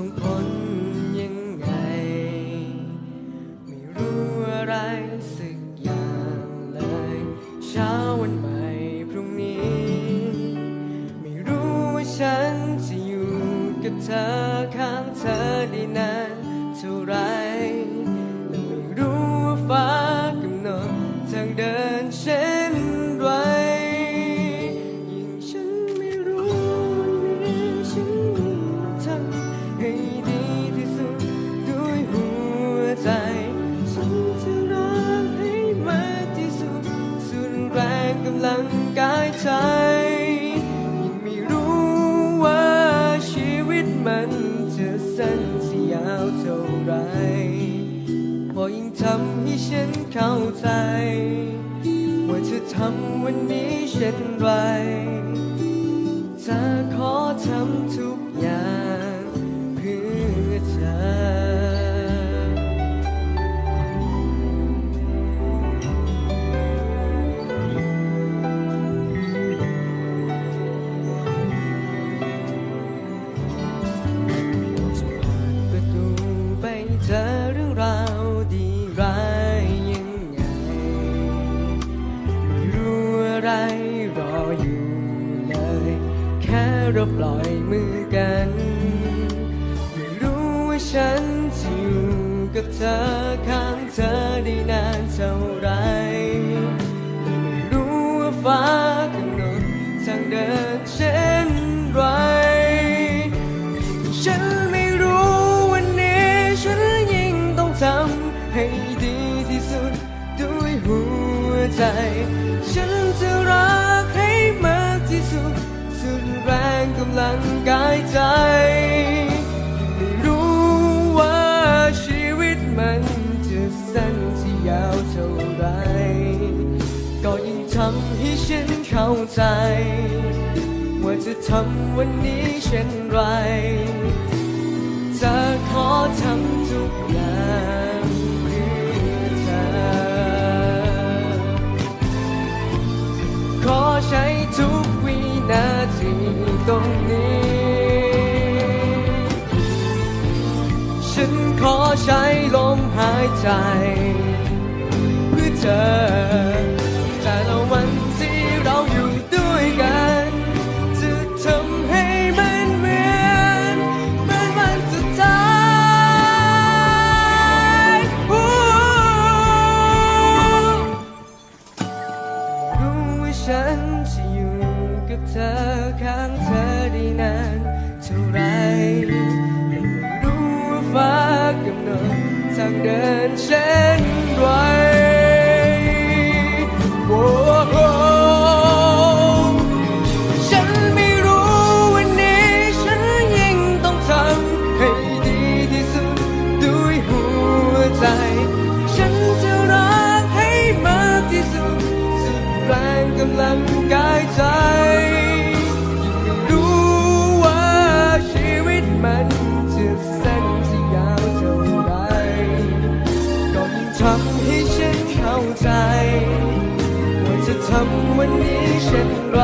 ส่งผลยังไง ไม่รู้อะไรสักอย่างเลย เช้าวันใหม่พรุ่งนี้ ไม่รู้ว่าฉันจะอยู่กับเธอค่ะ จะสั้นจะยาวเท่าไรพอยิ่งทำให้ฉันเข้าใจ ว่าเธอทำวันนี้เช่นไรจะขอทำทุกอย่าง แค่เราปล่อยมือกัน ไม่รู้ว่าฉันจะอยู่กับเธอข้างเธอได้นานเท่าไรและไม่รู้ว่าฟ้ากำหนดทางเดินเช่นไร ฉันไม่รู้วันนี้ฉันยิ่งต้องทำให้ดีที่สุดด้วยหัวใจ ฉันจะรักำลังกายใจ ไม่รู้ว่าชีวิตมันจะสั้นจะยาวเท่าไร ก็ยิ่งทำให้ฉันเข้าใจ ว่าจะทำวันนี้เช่นไร จะขอทำทุก ตรงนี้ ฉันขอใช้ลมหายใจ เพื่อเธอ ดิำให้ฉันเข้าใจ ว่าจะทำวันนี้เช่นไร